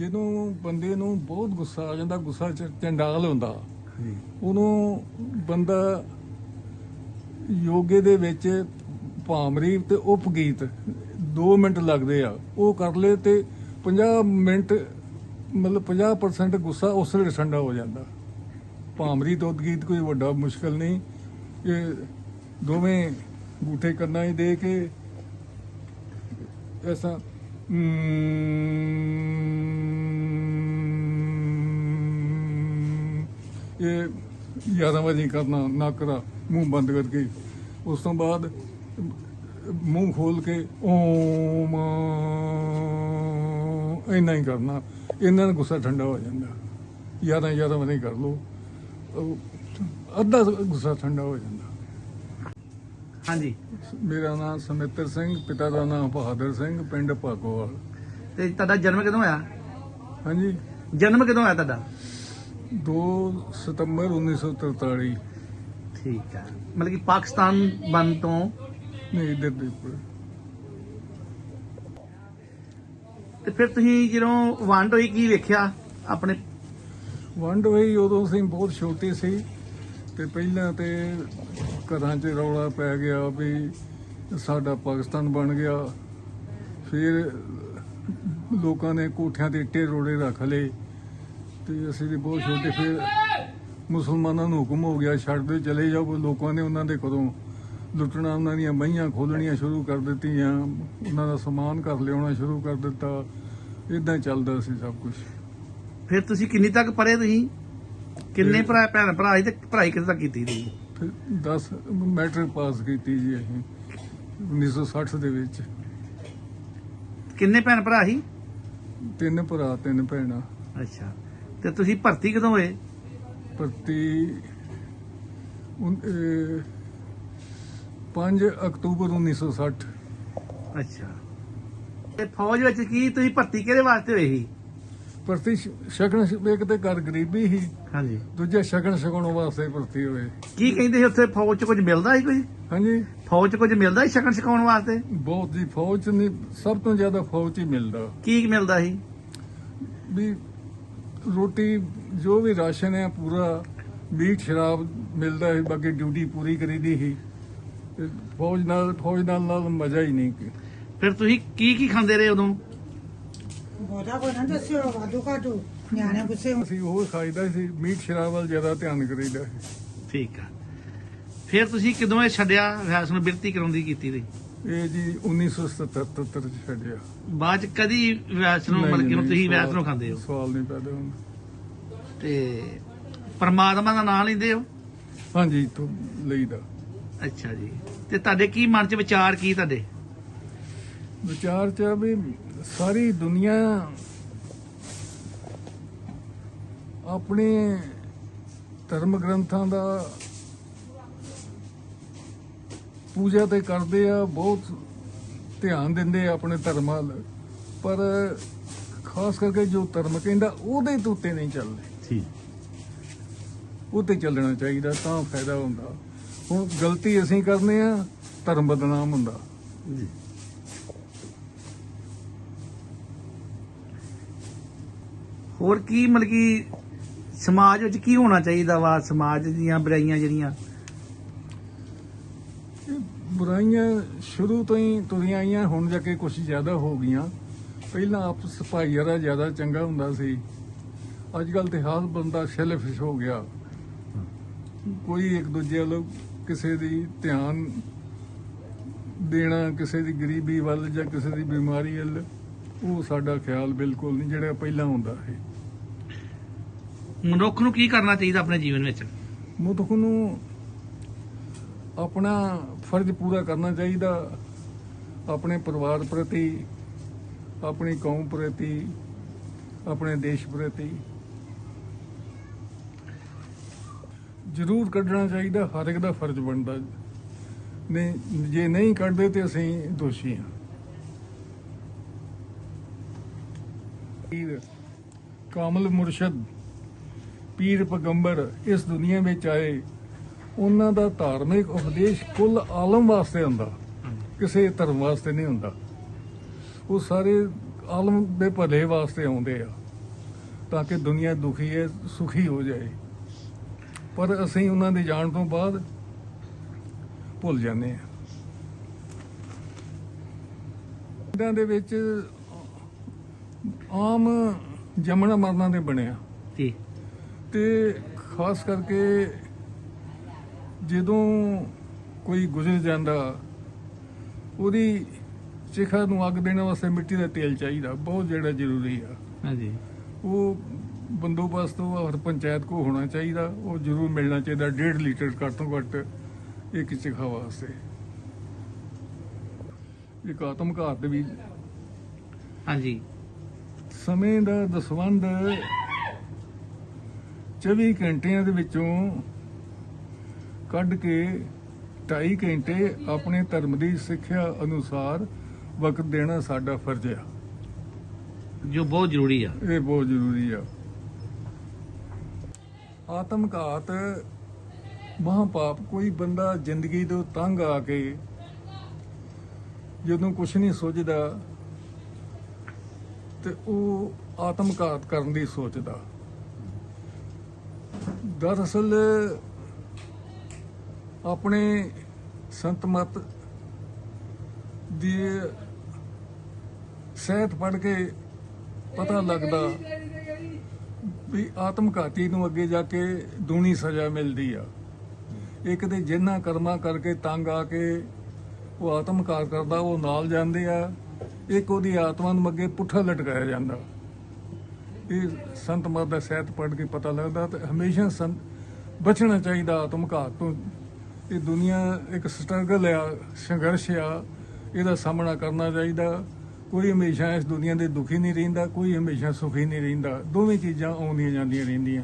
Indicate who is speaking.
Speaker 1: ਜਦੋਂ ਬੰਦੇ ਨੂੰ ਬਹੁਤ ਗੁੱਸਾ ਆ ਜਾਂਦਾ ਗੁੱਸਾ ਚ ਚੰਡਾਲ ਹੁੰਦਾ। ਉਹਨੂੰ ਬੰਦਾ ਯੋਗੇ ਦੇ ਵਿੱਚ ਭਾਮਰੀ ਤੇ ਉਪਗੀਤ 2 ਮਿੰਟ ਲੱਗਦੇ ਆ। ਉਹ ਕਰ ਲੇ ਤੇ 50 ਮਿੰਟ ਮਤਲਬ 50% ਗੁੱਸਾ ਉਸ ਵੇਲੇ ਠੰਡਾ ਹੋ ਜਾਂਦਾ। ਭਾਮਰੀ ਤੇ ਉਪਗੀਤ ਕੋਈ ਵੱਡਾ ਮੁਸ਼ਕਲ ਨਹੀਂ। ਇਹ ਦੋਵੇਂ ਗੂਠੇ ਕੰਨਾਂ ਹੀ ਦੇ ਕੇ ਐਸਾ ਇਹ 11 ਵਜੇ ਕਰਨਾ ਨੱਕਰਾ ਮੂੰਹ ਬੰਦ ਕਰਕੇ। ਉਸ ਤੋਂ ਬਾਅਦ ਮੂੰਹ ਖੋਲ ਕੇ ਓਮ ਇੰਨਾ ਹੀ ਕਰਨਾ। ਇਹਨਾਂ ਨਾਲ ਗੁੱਸਾ ਠੰਡਾ ਹੋ ਜਾਂਦਾ। 11 11 ਵਜੇ ਕਰ ਉਹ ਅੱਧਾ ਗੁੱਸਾ ਠੰਡਾ ਹੋ ਜਾਂਦਾ।
Speaker 2: ਹਾਂਜੀ।
Speaker 1: ਮੇਰਾ ਨਾਮ ਸਮਿੱਤਰ ਸਿੰਘ ਪਿਤਾ ਦਾ ਨਾਮ ਬਹਾਦਰ ਸਿੰਘ ਪਿੰਡ ਭਾਗੋਵਾਲ।
Speaker 2: ਤੇ ਤੁਹਾਡਾ ਜਨਮ ਕਦੋਂ ਹੋਇਆ?
Speaker 1: ਹਾਂਜੀ।
Speaker 2: ਜਨਮ ਕਦੋਂ ਹੋਇਆ ਤੁਹਾਡਾ?
Speaker 1: 2 ਸਤੰਬਰ 1943
Speaker 2: ਠੀਕ ਹੈ ਮਤਲਬ ਕਿ ਪਾਕਿਸਤਾਨ ਬਨ ਤੋਂ
Speaker 1: ਨਹੀਂ ਇੱਧਰ ਦੇ ਉੱਪਰ।
Speaker 2: ਤੇ ਫਿਰ ਤੁਸੀਂ ਜਦੋਂ ਵੰਡ ਹੋਈ ਕੀ ਵੇਖਿਆ ਆਪਣੇ?
Speaker 1: ਵੰਡ ਹੋਈ ਉਦੋਂ ਅਸੀਂ ਬਹੁਤ ਛੋਟੇ ਸੀ ਤੇ ਪਹਿਲਾਂ ਤੇ ਘਰਾਂ 'ਚ ਰੌਲਾ ਪੈ ਗਿਆ ਵੀ ਸਾਡਾ ਪਾਕਿਸਤਾਨ ਬਣ ਗਿਆ। ਫਿਰ ਲੋਕਾਂ ਨੇ ਕੋਠਿਆਂ ਤੇ ਇੱਟੇ ਰੋੜੇ ਰੱਖ ਲਏ। ਤੇ ਅਸੀਂ ਵੀ ਬਹੁਤ ਛੋਟੇ ਫਿਰ ਮੁਸਲਮਾਨਾਂ ਨੂੰ ਹੁਕਮ ਹੋ ਗਿਆ ਛੱਡ ਦਿਓ ਚਲੇ ਜਾਓ ਲੋਕਾਂ ਨੇ ਉਹਨਾਂ ਦੇ ਕਦੋਂ ਲੁੱਟਣਾ ਉਹਨਾਂ ਦੀਆਂ ਮਹੀਆਂ ਖੋਲਣੀਆਂ ਸ਼ੁਰੂ ਕਰ ਦਿੱਤੀਆਂ ਉਹਨਾਂ ਦਾ ਸਮਾਨ ਘਰ ਲਿਆਉਣਾ ਸ਼ੁਰੂ ਕਰ ਦਿੱਤਾ ਇਦਾਂ ਚੱਲਦਾ ਸੀ ਸਭ ਕੁਝ
Speaker 2: ਫਿਰ ਤੁਸੀਂ ਕਿੰਨੀ ਤੱਕ ਪੜ੍ਹੇ ਤੁਸੀਂ? ਕਿੰਨੇ ਭਰਾ ਭੈਣ ਭਰਾ ਸੀ ਤੇ ਪੜ੍ਹਾਈ ਕਿੱਥੇ ਤੱਕ ਕੀਤੀ ਤੁਸੀਂ?
Speaker 1: ਫਿਰ 10 ਮੈਟ੍ਰਿਕ ਪਾਸ ਕੀਤੀ ਜੀ ਅਸੀਂ 1960 ਦੇ ਵਿੱਚ।
Speaker 2: ਕਿੰਨੇ ਭੈਣ ਭਰਾ ਸੀ?
Speaker 1: ਤਿੰਨ ਭਰਾ ਤਿੰਨ ਭੈਣਾਂ।
Speaker 2: ਅੱਛਾ। ਤੇ ਤੁਸੀਂ ਭਰਤੀ ਕਦੋਂ ਹੋਏ?
Speaker 1: ਪ੍ਰਤੀ 5 ਅਕਤੂਬਰ 1960
Speaker 2: ਅੱਛਾ। ਤੇ ਫੌਜ ਵਿੱਚ ਕੀ ਤੁਸੀਂ ਭਰਤੀ ਕਿਹਦੇ ਵਾਸਤੇ ਹੋਏ ਸੀ?
Speaker 1: ਪ੍ਰਤੀ ਸ਼ਗਨ ਇੱਕ ਤੇ ਘਰ ਗਰੀਬੀ ਸੀ।
Speaker 2: ਹਾਂਜੀ।
Speaker 1: ਦੂਜਾ ਸ਼ਗਨ ਛਕਾਉਣ ਵਾਸਤੇ ਭਰਤੀ ਹੋਏ।
Speaker 2: ਕੀ ਕਹਿੰਦੇ ਸੀ ਉੱਥੇ ਫੌਜ 'ਚ ਕੁਝ ਮਿਲਦਾ ਸੀ ਕੁਝ?
Speaker 1: ਹਾਂਜੀ।
Speaker 2: ਫੌਜ 'ਚ ਕੁਝ ਮਿਲਦਾ ਸੀ ਸ਼ਕਨ ਸਿਖਾਉਣ ਵਾਸਤੇ?
Speaker 1: ਬਹੁਤ ਜੀ ਫੌਜ 'ਚ ਨਹੀਂ ਸਭ ਤੋਂ ਜ਼ਿਆਦਾ ਫੌਜ 'ਚ ਹੀ ਮਿਲਦਾ।
Speaker 2: ਕੀ ਮਿਲਦਾ ਸੀ?
Speaker 1: ਵੀ ਰੋਟੀ ਜੋ ਵੀ ਰਾਸ਼ਨ ਹੈ ਪੂਰਾ ਮੀਟ ਸ਼ਰਾਬ ਮਿਲਦਾ ਹੈ ਬਾਕੀ ਡਿਊਟੀ ਪੂਰੀ ਕਰੀਦੀ ਤੇ ਫੌਜ ਨਾਲ ਫੌਜ ਨਾਲ ਨਾਲ ਮਜ਼ਾ ਹੀ ਨਹੀਂ
Speaker 2: ਫਿਰ ਤੁਸੀਂ ਕੀ ਕੀ ਖਾਂਦੇ ਰਹੇ ਉਦੋਂ?
Speaker 3: ਬਹੁਤਾ ਕੋਈ ਨਾ ਦੱਸਿਓ ਵਾਧੂ ਘਾਟੂ। ਨਿਆਣੇ ਗੁੱਸੇ।
Speaker 1: ਅਸੀਂ ਉਹ ਖਾਈਦਾ ਸੀ ਮੀਟ ਸ਼ਰਾਬ ਵੱਲ ਜ਼ਿਆਦਾ ਧਿਆਨ ਕਰੀਦਾ ਸੀ।
Speaker 2: ਠੀਕ ਆ। ਫਿਰ ਤੁਸੀਂ ਕਦੋਂ ਇਹ ਛੱਡਿਆ? ਨੂੰ ਬਿਰਤੀ ਕਰਾਉਂਦੀ ਕੀਤੀ ਦੀ
Speaker 1: ਇਹ ਜੀ 1977 ਚ ਛੱਡਿਆ।
Speaker 2: ਬਾਅਦ ਚ ਕਦੀ ਰਿਆਸ ਨੂੰ
Speaker 1: ਨਹੀਂ,
Speaker 2: ਮਤਲਬ ਕਿ ਹੁਣ
Speaker 1: ਨਹੀਂ,
Speaker 2: ਤੁਸੀਂ ਰਿਆਸ
Speaker 1: ਸਵਾਲ-
Speaker 2: ਨੂੰ ਖਾਂਦੇ ਹੋ?
Speaker 1: ਸਵਾਲ ਨਹੀਂ ਪੈਦਾ ਹੁੰਦਾ।
Speaker 2: ਤੇ ਪਰਮਾਤਮਾ ਦਾ ਨਾਮ ਲੈਂਦੇ ਹੋ?
Speaker 1: ਹਾਂਜੀ ਤੋਂ ਲਈਦਾ।
Speaker 2: ਅੱਛਾ ਜੀ। ਤੇ ਤੁਹਾਡੇ ਕੀ ਮਨ ਚ ਵਿਚਾਰ ਕੀ ਤੁਹਾਡੇ?
Speaker 1: ਵਿਚਾਰ ਚ ਆ ਵੀ ਸਾਰੀ ਦੁਨੀਆ ਆਪਣੇ ਧਰਮ ਗ੍ਰੰਥਾਂ ਦਾ ਪੂਜਾ ਤੇ ਕਰਦੇ ਆ ਬਹੁਤ ਧਿਆਨ ਦਿੰਦੇ ਆ ਆਪਣੇ ਧਰਮ ਵੱਲ। ਪਰ ਖਾਸ ਕਰਕੇ ਜੋ ਧਰਮ ਕਹਿੰਦਾ ਉਹਦੇ ਤੋਂ ਉੱਤੇ ਨਹੀਂ ਚੱਲਦੇ।
Speaker 2: ਠੀਕ।
Speaker 1: ਉਹ ਤੇ ਚੱਲਣਾ ਚਾਹੀਦਾ ਤਾਂ ਫਾਇਦਾ ਹੁੰਦਾ। ਹੁਣ ਗਲਤੀ ਅਸੀਂ ਕਰਨੇ ਆ ਧਰਮ ਬਦਨਾਮ ਹੁੰਦਾ।
Speaker 2: ਜੀ। ਹੋਰ ਕੀ ਮਤਲਬ ਕਿ ਸਮਾਜ ਵਿੱਚ ਕੀ ਹੋਣਾ ਚਾਹੀਦਾ ਵਾ? ਸਮਾਜ ਦੀਆਂ ਬੁਰਾਈਆਂ ਜਿਹੜੀਆਂ
Speaker 1: ਬੁਰਾਈਆਂ ਸ਼ੁਰੂ ਤੋਂ ਹੀ ਤੁਰੀਆਂ ਆਈਆਂ ਹੁਣ ਜਾ ਕੇ ਕੁਝ ਜ਼ਿਆਦਾ ਹੋ ਗਈਆਂ। ਪਹਿਲਾਂ ਆਪਸ ਭਾਈਚਾਰਾ ਜ਼ਿਆਦਾ ਚੰਗਾ ਹੁੰਦਾ ਸੀ। ਅੱਜ ਕੱਲ ਤੇ ਹਾਲ ਬੰਦਾ ਸੈਲਫਿਸ਼ ਹੋ ਗਿਆ। ਕੋਈ ਇੱਕ ਦੂਜੇ ਵੱਲ ਕਿਸੇ ਦੀ ਧਿਆਨ ਦੇਣਾ ਕਿਸੇ ਦੀ ਗਰੀਬੀ ਵੱਲ ਜਾਂ ਕਿਸੇ ਦੀ ਬਿਮਾਰੀ ਵੱਲ ਉਹ ਸਾਡਾ ਖਿਆਲ ਬਿਲਕੁਲ ਨਹੀਂ ਜਿਹੜਾ ਪਹਿਲਾਂ ਹੁੰਦਾ ਸੀ।
Speaker 2: ਮਨੁੱਖ ਨੂੰ ਕੀ ਕਰਨਾ ਚਾਹੀਦਾ ਆਪਣੇ ਜੀਵਨ ਵਿੱਚ?
Speaker 1: ਮਨੁੱਖ ਨੂੰ ਆਪਣਾ ਫਰਜ਼ ਪੂਰਾ ਕਰਨਾ ਚਾਹੀਦਾ। ਆਪਣੇ ਪਰਿਵਾਰ ਪ੍ਰਤੀ, ਆਪਣੀ ਕੌਮ ਪ੍ਰਤੀ, ਆਪਣੇ ਦੇਸ਼ ਪ੍ਰਤੀ। ਜ਼ਰੂਰ ਕੱਢਣਾ ਚਾਹੀਦਾ, ਹਰ ਇੱਕ ਦਾ ਫਰਜ਼ ਬਣਦਾ। ਨੇ, ਜੇ ਨਹੀਂ ਕੱਢਦੇ ਤੇ ਅਸੀਂ ਦੋਸ਼ੀ ਹਾਂ। ਪੀਰ ਕਾਮਲ ਮੁਰਸ਼ਦ, ਪੀਰ ਪੈਗੰਬਰ ਇਸ ਦੁਨੀਆ ਵਿੱਚ ਆਏ। ਉਹਨਾਂ ਦਾ ਧਾਰਮਿਕ ਉਪਦੇਸ਼ ਕੁੱਲ ਆਲਮ ਵਾਸਤੇ ਹੁੰਦਾ। ਕਿਸੇ ਧਰਮ ਵਾਸਤੇ ਨਹੀਂ ਹੁੰਦਾ। ਉਹ ਸਾਰੇ ਆਲਮ ਦੇ ਭਲੇ ਵਾਸਤੇ ਆਉਂਦੇ ਆ ਤਾਂ ਕਿ ਦੁਨੀਆ ਦੁਖੀ ਹੈ ਸੁਖੀ ਹੋ ਜਾਏ। ਪਰ ਅਸੀਂ ਉਹਨਾਂ ਦੇ ਜਾਣ ਤੋਂ ਬਾਅਦ ਭੁੱਲ ਜਾਂਦੇ ਹਾਂ ਪਿੰਡਾਂ ਦੇ ਵਿੱਚ ਆਮ ਜੰਮਣਾ ਮਰਨਾ ਦੇ ਬਣਿਆ।
Speaker 2: ਜੀ।
Speaker 1: ਤੇ ਖਾਸ ਕਰਕੇ ਜਦੋਂ ਕੋਈ ਗੁਜ਼ਰ ਜਾਂਦਾ ਉਹਦੀ ਚਿਖਾ ਨੂੰ ਅੱਗ ਦੇਣ ਵਾਸਤੇ ਮਿੱਟੀ ਦਾ ਤੇਲ ਚਾਹੀਦਾ ਬਹੁਤ ਜਿਹੜਾ ਜ਼ਰੂਰੀ ਆ।
Speaker 2: ਹਾਂਜੀ।
Speaker 1: ਉਹ ਬੰਦੋਬਸਤ ਉਹ ਹਰ ਪੰਚਾਇਤ ਕੋ ਹੋਣਾ ਚਾਹੀਦਾ ਉਹ ਜ਼ਰੂਰ ਮਿਲਣਾ ਚਾਹੀਦਾ 1.5 ਲੀਟਰ ਘੱਟ ਤੋਂ ਘੱਟ ਇੱਕ ਚਿਖਾ ਵਾਸਤੇ। ਇੱਕ ਆਤਮ ਘਾਤ ਵੀ
Speaker 2: ਹਾਂਜੀ।
Speaker 1: ਸਮੇਂ ਦਾ ਦਸਵੰਦ 24 ਘੰਟਿਆਂ ਦੇ ਵਿੱਚੋਂ ਕੱਢ ਕੇ 2.5 ਘੰਟੇ ਆਪਣੇ ਧਰਮ ਦੀ ਸਿੱਖਿਆ ਅਨੁਸਾਰ ਵਕਤ ਦੇਣਾ ਸਾਡਾ ਫਰਜ਼ ਆ।
Speaker 2: ਜੋ ਬਹੁਤ ਜ਼ਰੂਰੀ ਆ।
Speaker 1: ਇਹ ਬਹੁਤ ਜ਼ਰੂਰੀ ਆ। ਆਤਮ ਘਾਤ ਮਹਾਪਾਪ ਕੋਈ ਬੰਦਾ ਜ਼ਿੰਦਗੀ ਤੋਂ ਤੰਗ ਆ ਕੇ ਜਦੋਂ ਕੁਝ ਨਹੀਂ ਸੋਚਦਾ ਤੇ ਉਹ ਆਤਮ ਘਾਤ ਕਰਨ ਦੀ ਸੋਚਦਾ। ਦਰਅਸਲ ਆਪਣੇ ਸੰਤ ਮਤ ਦੀ ਸਹਿਤ ਪੜ ਕੇ ਪਤਾ ਲੱਗਦਾ ਵੀ ਆਤਮ ਘਾਤੀ ਨੂੰ ਅੱਗੇ ਜਾ ਕੇ ਦੂਣੀ ਸਜ਼ਾ ਮਿਲਦੀ ਆ। ਇੱਕ ਦੇ ਜਿੰਨਾ ਕਰਮਾਂ ਕਰਕੇ ਤੰਗ ਆ ਕੇ ਉਹ ਆਤਮ ਘਾਤ ਕਰਦਾ ਉਹ ਨਾਲ ਜਾਂਦੇ ਆ। ਇੱਕ ਉਹਦੀ ਆਤਮਾ ਨੂੰ ਅੱਗੇ ਪੁੱਠਾ ਲਟਕਾਇਆ ਜਾਂਦਾ। ਇਹ ਸੰਤ ਮਤ ਦਾ ਸਹਿਤ ਪੜ ਕੇ ਪਤਾ ਲੱਗਦਾ ਤੇ ਹਮੇਸ਼ਾ ਸੰਤ ਬਚਣਾ ਚਾਹੀਦਾ ਆਤਮ ਘਾਤ ਤੋਂ। ਇਹ ਦੁਨੀਆ ਇੱਕ ਸਟਰਗਲ ਆ, ਸੰਘਰਸ਼ ਆ, ਇਹਦਾ ਸਾਹਮਣਾ ਕਰਨਾ ਚਾਹੀਦਾ। ਕੋਈ ਹਮੇਸ਼ਾ ਇਸ ਦੁਨੀਆ ਦੇ ਦੁਖੀ ਨਹੀਂ ਰਹਿੰਦਾ, ਕੋਈ ਹਮੇਸ਼ਾ ਸੁਖੀ ਨਹੀਂ ਰਹਿੰਦਾ। ਦੋਵੇਂ ਚੀਜ਼ਾਂ ਆਉਂਦੀਆਂ ਜਾਂਦੀਆਂ ਰਹਿੰਦੀਆਂ।